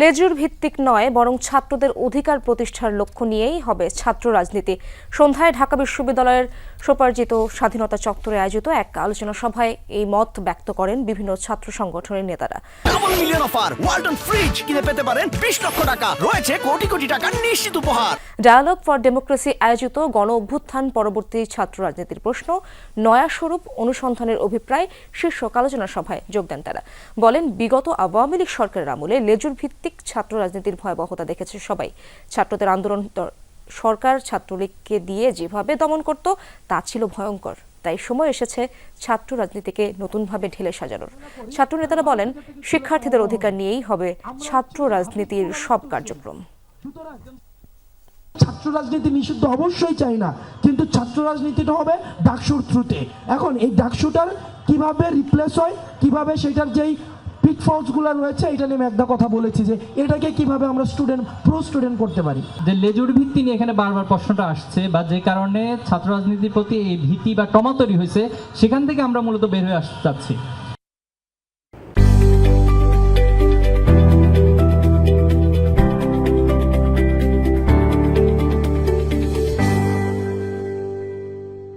লেজুর ভিত্তিক নয়, বরং ছাত্রদের অধিকার প্রতিষ্ঠার লক্ষ্য নিয়েই হবে ছাত্র রাজনীতি। সন্ধ্যায় ঢাকা বিশ্ববিদ্যালয়ের সোপার্জিত স্বাধীনতা চত্বরে আয়োজিত এক আলোচনা সভায় এই মত ব্যক্ত করেন বিভিন্ন ছাত্র সংগঠনের নেতারা। Double million offer Walton fridge কিনে পেতে পারেন বিশ লক্ষ টাকা। রয়েছে কোটি কোটি নিশ্চিত উপহার। ডায়ালগ ফর ডেমোক্রেসি আয়োজিত গণ অভ্যুত্থান পরবর্তী ছাত্র রাজনীতির প্রশ্ন, নয়া স্বরূপ অনুসন্ধানের অভিপ্রায় শীর্ষক আলোচনা সভায় যোগ দেন তারা। বলেন, বিগত আওয়ামী লীগ সরকারের আমলে লেজুর ভিত্তিক ছাত্র রাজনীতির ভয়াবহতা দেখেছে সবাই। ছাত্রদের আন্দোলন সরকার ছাত্রলীগকে দিয়ে যেভাবে দমন করত, তা ছিল ভয়ঙ্কর। তাই সময় এসেছে ছাত্র রাজনীতিকে নতুনভাবে ঢেলে সাজানোর। ছাত্র নেতারা বলেন, শিক্ষার্থীদের অধিকার নিয়েই হবে ছাত্র রাজনীতির সব কার্যক্রম। ছাত্র রাজনীতি নিষিদ্ধ অবশ্যই চাই না, কিন্তু ছাত্র রাজনীতিটা হবে ডাকসুর থ্রুতে। এখন এই ডাকসুটার কীভাবে রিপ্লেস হয়, কীভাবে সেটার যেই পিটফলসগুলো রয়েছে, এটা নিয়ে আমি একটা কথা বলেছি যে এটাকে কীভাবে আমরা স্টুডেন্ট প্রো স্টুডেন্ট করতে পারি। যে লেজুর ভিত্তি নিয়ে এখানে বারবার প্রশ্নটা আসছে বা যে কারণে ছাত্র রাজনীতির প্রতি এই ভীতি বা টমা তৈরি হয়েছে, সেখান থেকে আমরা মূলত বের হয়ে আসতে চাচ্ছি।